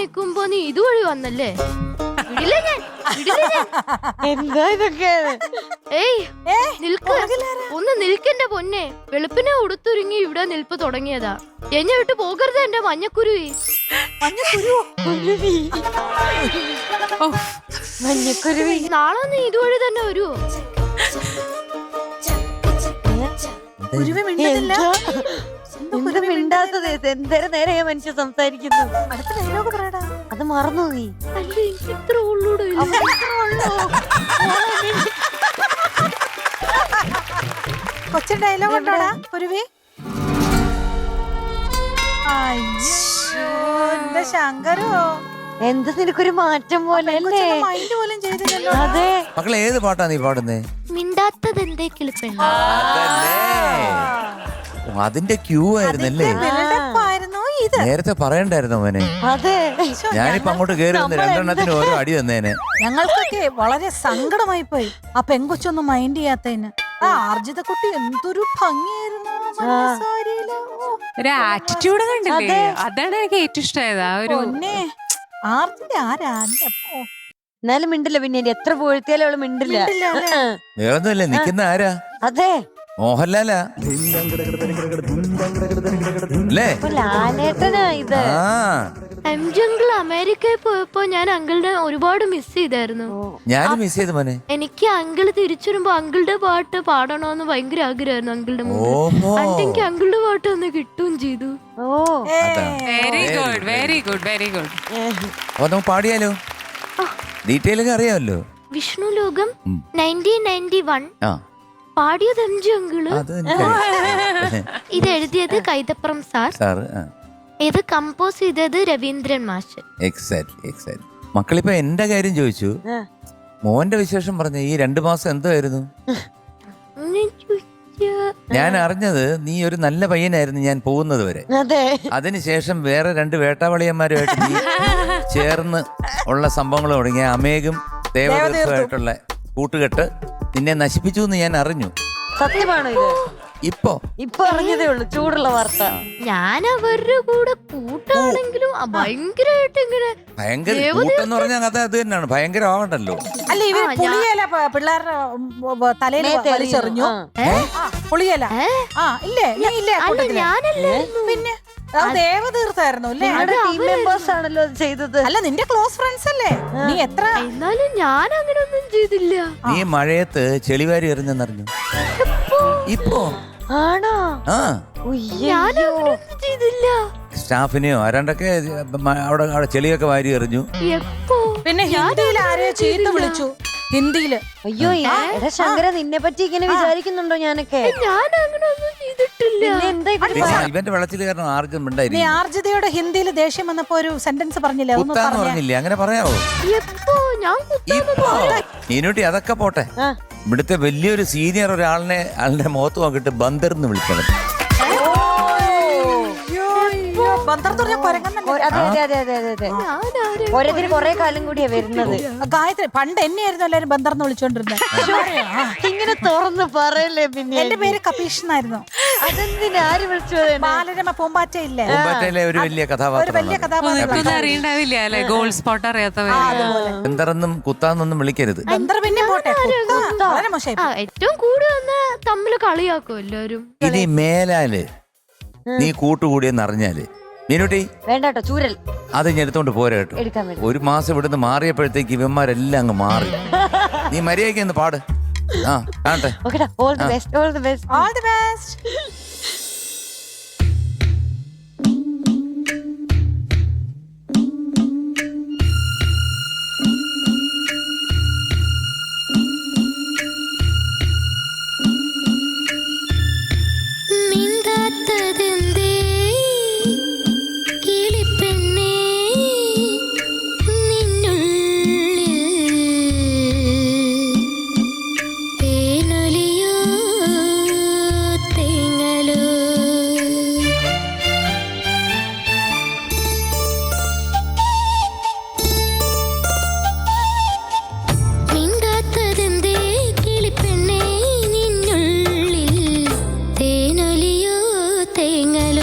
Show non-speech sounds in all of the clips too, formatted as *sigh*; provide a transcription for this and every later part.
നിക്കുമ്പോ നീ ഇതുവഴി വന്നല്ലേ? വിടില്ല ഞാൻ വിടില്ല ഞാൻ. എന്താ ഇതൊക്കെ? ഏയ് നിൽക്ക്. ഒന്ന് നിൽക്കെന്റെ പൊന്നെ. വെളുപ്പിനെ ഉടുത്തുരുങ്ങി ഇവിടെ നിൽപ്പ് തുടങ്ങിയതാ. എന്നെ വിട്ട് പോകരുത് എന്റെ മഞ്ഞക്കുരുവി. കുരുവി. മഞ്ഞക്കുരുവി. നാളെ നീ ഇതുവഴി തന്നെ വരുവോ കുരുവി മിണ്ടുന്നില്ല എന്താ? എന്താ മിണ്ടാത്തത്? എന്തേരം നേരെ മനുഷ്യ സംസാരിക്കുന്നു? അടുത്ത ഡയലോഗ് പറയടാ. അത് മറന്നു നീ? ഇത്ര ഉള്ളൂടെ. കൊച്ചിൻ ഡയലോഗ് ഉണ്ടോടാ? അയ്യോ എന്റെ ശങ്കരോ? എന്ത് നിനക്കൊരു മാറ്റം പോലെ അല്ലേ? മൈൻഡ് പോലും ചെയ്തില്ലല്ലോ അതെ. മക്കളെ ഏത് പാട്ടാ നീ പാടുന്നേ? മിണ്ടാത്തത് എന്തേ ഓ, അതിന്റെ ക്യൂ ആയിരുന്നല്ലേ? ബിൽഡപ്പ് ആയിരുന്നു ഇത്. നേരത്തെ പറയണ്ടായിരുന്നു അവനെ. അതെ. ഞാനിപ്പോ അങ്ങോട്ട് കേറി വന്ന് രണ്ടെണ്ണത്തിന് ഓരോ അടി തന്നേനെ ഞങ്ങൾക്കൊക്കെ വളരെ സങ്കടമായി പോയി. ആ പെങ്കൊച്ചൊന്നും മൈൻഡ് ചെയ്യാത്തതിന് ആ ആർജിത കുട്ടി എന്തൊരു ഭംഗിയായിരുന്നു ആ മഞ്ഞ ഓ, ഒരു ആറ്റിറ്റ്യൂഡ് കണ്ടില്ലേ? അതാണ് എനിക്ക് ഏറ്റവും ഇഷ്ടമായത്. ആ ഒരു പൊന്നേ. ആർജിത ആരാ? എന്റെ അപ്പോ. എന്നാലും മിണ്ടില്ല പിന്നെ ഇനി എത്ര പോഴ്ത്തിയാലും അവൾ മിണ്ടില്ല. മിണ്ടില്ല അല്ലേ? വേറൊന്നുമല്ലേ നിക്കുന്ന ആരാ? അതെ. മോഹൻലാലാ അല്ലേ ഇപ്പൊ ലാലേട്ടനാ ഇത്. ആ. ജംഗിൾ അമേരിക്കയിൽ പോയപ്പോ ഞാൻ അങ്കിളിനെ ഒരുപാട് മിസ് ചെയ്തായിരുന്നു. ഞാൻ മിസ് ചെയ്ത് മോനെ. എനിക്ക് അങ്കിൾ തിരിച്ചു വരുമ്പോ അങ്കിളുടെ പാട്ട് പാടണോന്ന് ഭയങ്കര ആഗ്രഹമായിരുന്നു അങ്കിളുടെ മുമ്പിൽ. ഓഹോ. അണ്ടെനിക്ക് അങ്കിളുടെ പാട്ട് ഒന്ന് കിട്ടുകയും ചെയ്തു. ഓ. അതാ. Very good very good very good അപ്പൊ നമുക്ക് പാടിയാലോ? ഡീറ്റെയിൽ ഒക്കെ അറിയാമല്ലോ. വിഷ്ണു ലോകം നയന്റീൻ നയന്റി വൺ ആ. പാടിയത് അഞ്ചു അങ്കിൾ. അത് എനിക്കറിയാം. *laughs* ഇത് എഴുതിയത് കൈതപ്പുറം സാർ. സാർ ആ. ഇത് കമ്പോസ് ചെയ്തത് രവീന്ദ്രൻ മാഷ്. എക്സാക്ട്ലി എക്സാക്ട്ലി മക്കളിപ്പോ എന്റെ കാര്യം ചോദിച്ചു. ആ. മോന്റെ വിശേഷം പറഞ്ഞ ഈ രണ്ടു മാസം എന്തായിരുന്നു അങ്ങനെ ചോദിച്ചാ, ഞാൻ അറിഞ്ഞത് നീ ഒരു നല്ല പയ്യനായിരുന്നു ഞാൻ പോകുന്നത് വരെ. അതെ. അതിനുശേഷം വേറെ രണ്ട് വേട്ടാവളിയന്മാരുമായിട്ട് നീ *laughs* ചേർന്ന് ഉള്ള സംഭവങ്ങൾ തുടങ്ങിയ അമേഘും ദേവതീർത്ഥമായിട്ടുള്ള കൂട്ടുകെട്ട് നിന്നെ നശിപ്പിച്ചു എന്ന് ഞാൻ അറിഞ്ഞു. സത്യമാണോ ഇത്? ഇപ്പോ? ഇപ്പൊ അറിഞ്ഞതേ ഉള്ളൂ ചൂടുള്ള വാർത്ത. ഞാൻ അവരുടെ കൂടെ കൂട്ടാണെങ്കിലും ഭയങ്കരമായിട്ട് ഇങ്ങനെ ഭയങ്കര കൂട്ടെന്ന് പറഞ്ഞാൽ അത് അത് തന്നെയാണ് ഭയങ്കര ആവണ്ടല്ലോ. അല്ല ഞാൻ- പുളിയല പിള്ളേരുടെ തലയിൽ വലിച്ചെറിഞ്ഞു. പുളിയല. ആ ഇല്ലേ? നീ ഇല്ലേ കൂട്ടത്തിൽ? പിന്നെ? ദേവതീർത്തായിരുന്നു അല്ലേ? ടീം മെമ്പേഴ്സ് ആണല്ലോ ചെയ്തത്. അല്ല നിന്റെ ക്ലോസ് ഫ്രണ്ട്സ് അല്ലേ? നീ എത്ര എന്നാലും ഞാൻ അങ്ങനെ ഒന്നും ചെയ്തില്ല. നീ മഴയത്ത് ചെളിവാരി എറിഞ്ഞെന്നറിഞ്ഞു. ഇപ്പോ? ആണോ? ഞാൻ ചെയ്തില്ല. സ്റ്റാഫിനെയോ ആരാണ്ടൊക്കെ അവിടെ അവിടെ ചെളിയൊക്കെ വാരി എറിഞ്ഞു. പിന്നെ ഹിന്ദിയിൽ ആരെയോ ചീത്ത വിളിച്ചു? ഹിന്ദിയിൽ. അയ്യോ എടാ ശങ്കര നിന്നെ പറ്റി ഇങ്ങനെ വിചാരിക്കുന്നുണ്ടോ ഞാനൊക്കെ? ഞാൻ അങ്ങനെ ഒന്നും ഇവന്റെ വെള്ളത്തിൽ കാരണം ആർജം നീ ഉണ്ടായിരിക്കും ആർജിതയുടെ ഹിന്ദിയിൽ ദേഷ്യം വന്നപ്പോ ഒരു സെന്റൻസ് പറഞ്ഞില്ലേ? കുത്താന്ന് പറഞ്ഞേ. പറഞ്ഞില്ലേ? അങ്ങനെ പറയാവോ? എപ്പോ? ഞാൻ കുത്താൻ ഇപ്പോ? മീനൂട്ടി അതൊക്കെ പോട്ടെ. ഇവിടുത്തെ വലിയൊരു സീനിയർ ഒരാളിനെ ആളുടെ മുഖത്ത് നോക്കിട്ട് ബന്ദർന്ന് വിളിക്കണം. അയ്യോ, അയ്യോ, ബന്ധർത്ത് പറഞ്ഞ കൊരങ്ങന്നല്ലേ? അതെ അതെ അതെ അതെ അതെ അതെ. ഞാനാരെ കൊറേ കാലം കൂടിയാ വരുന്നത്. ആ, ഗായത്രി പണ്ട് എന്നെയായിരുന്നു എല്ലാരും ബന്ദർന്ന് വിളിച്ചോണ്ടിരുന്നത് *laughs* ഇങ്ങനെ തുറന്ന് പറയല്ലേ പിന്നെ എന്റെ പേര് കപീഷ് എന്നായിരുന്നു. അതെന്തിനാ? ആര് വിളിച്ചു? ബാലരമ പൂമ്പാറ്റയിലെ ഒരു വലിയ ഒരു വലിയ കഥാപാത്രം കഥാപാത്രം അറിയണ്ടാവില്ല അല്ലെ? Goal spot അറിയാത്തവര്. ബന്ദറെന്നും കുത്താന്നൊന്നും വിളിക്കരുത്. ബന്ധർ പിന്നെ പോട്ടെ. കുത്താ. വളരെ മോശമായി ആ ഏറ്റവും കൂടുതൽ വന്ന് തമ്മിൽ കളിയാക്കും എല്ലാരും ഇനി മേലാൽ നീ കൂട്ടുകൂടിയെന്ന് അറിഞ്ഞാൽ. മീനുട്ടി? വേണ്ട കേട്ടോ ചൂരൽ. അത് ഞാൻ എടുത്തോണ്ട് പോരാ കേട്ടോ. എടുക്കാൻ വേണ്ടി. ഒരു മാസം ഇവിടുന്ന് മാറിയപ്പോഴത്തേക്ക് ഇവന്മാരെല്ലാം അങ്ങ് മാറി. *laughs* നീ മര്യാദയ്ക്ക് ഒന്ന് പാട്. കാണട്ടെ ഓക്കെടാ all the best all the best all the best തേങ്ങല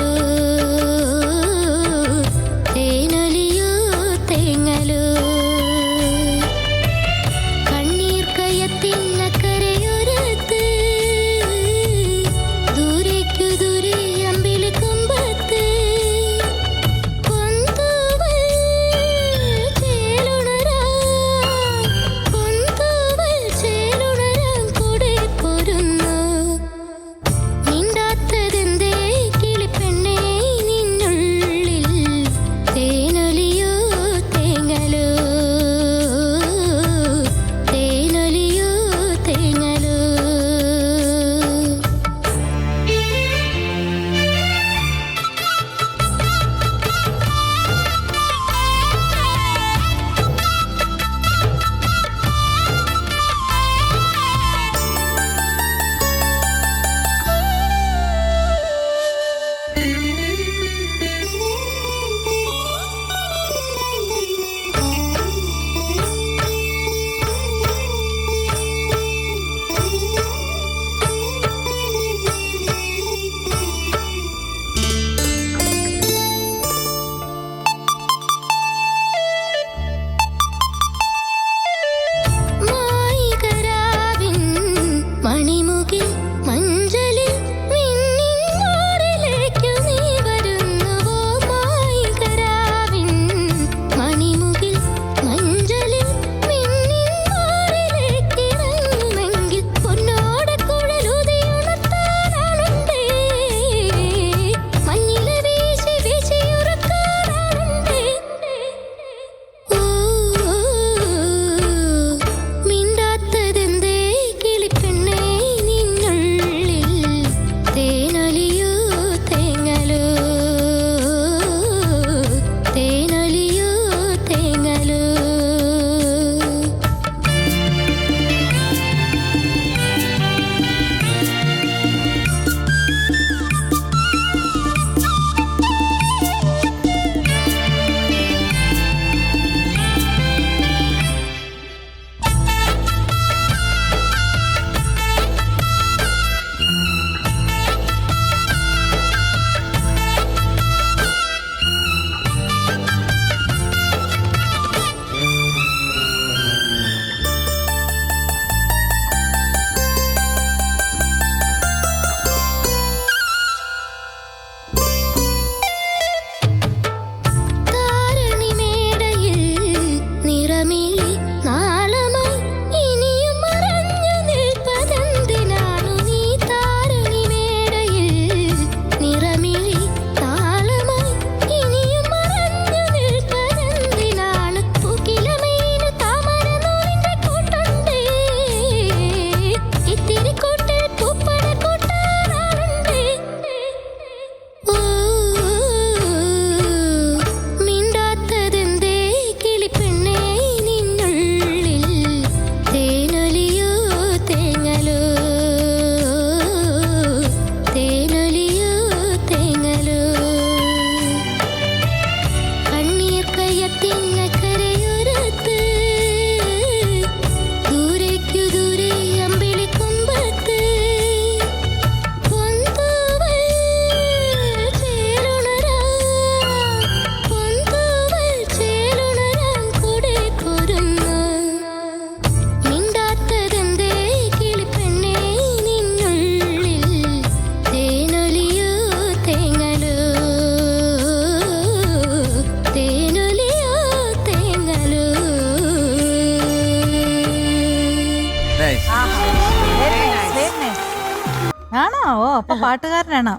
ആണോ? ഓ അപ്പൊ പാട്ടുകാരനാണോ.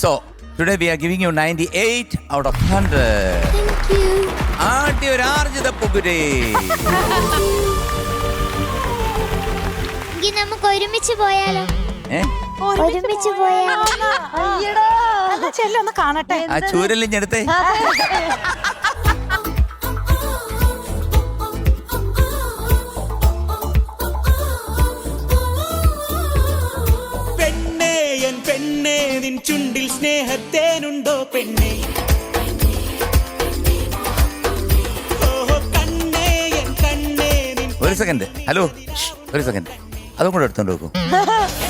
So today we are giving you 98 out of 100 ആദ്യ ഒരു ആർജിത പുകുരേ എങ്കിൽ നമുക്ക് ഒരുമിച്ച് പോയാലോ? ഏ? ഒരുമിച്ച് പോയാലോ? എന്നാ ചെല്ലൊന്ന് കാണട്ടെ. ആ ചൂരലിഞ്ഞെടുത്തേ. നിൻ ചുണ്ടിൽ സ്നേഹത്തേനുണ്ടോ പെണ്ണേ? ഒരു സെക്കൻഡ് ഹലോ ഒരു സെക്കൻഡ് അതും കൂടെ എടുത്തോണ്ട് നോക്കൂ. *laughs*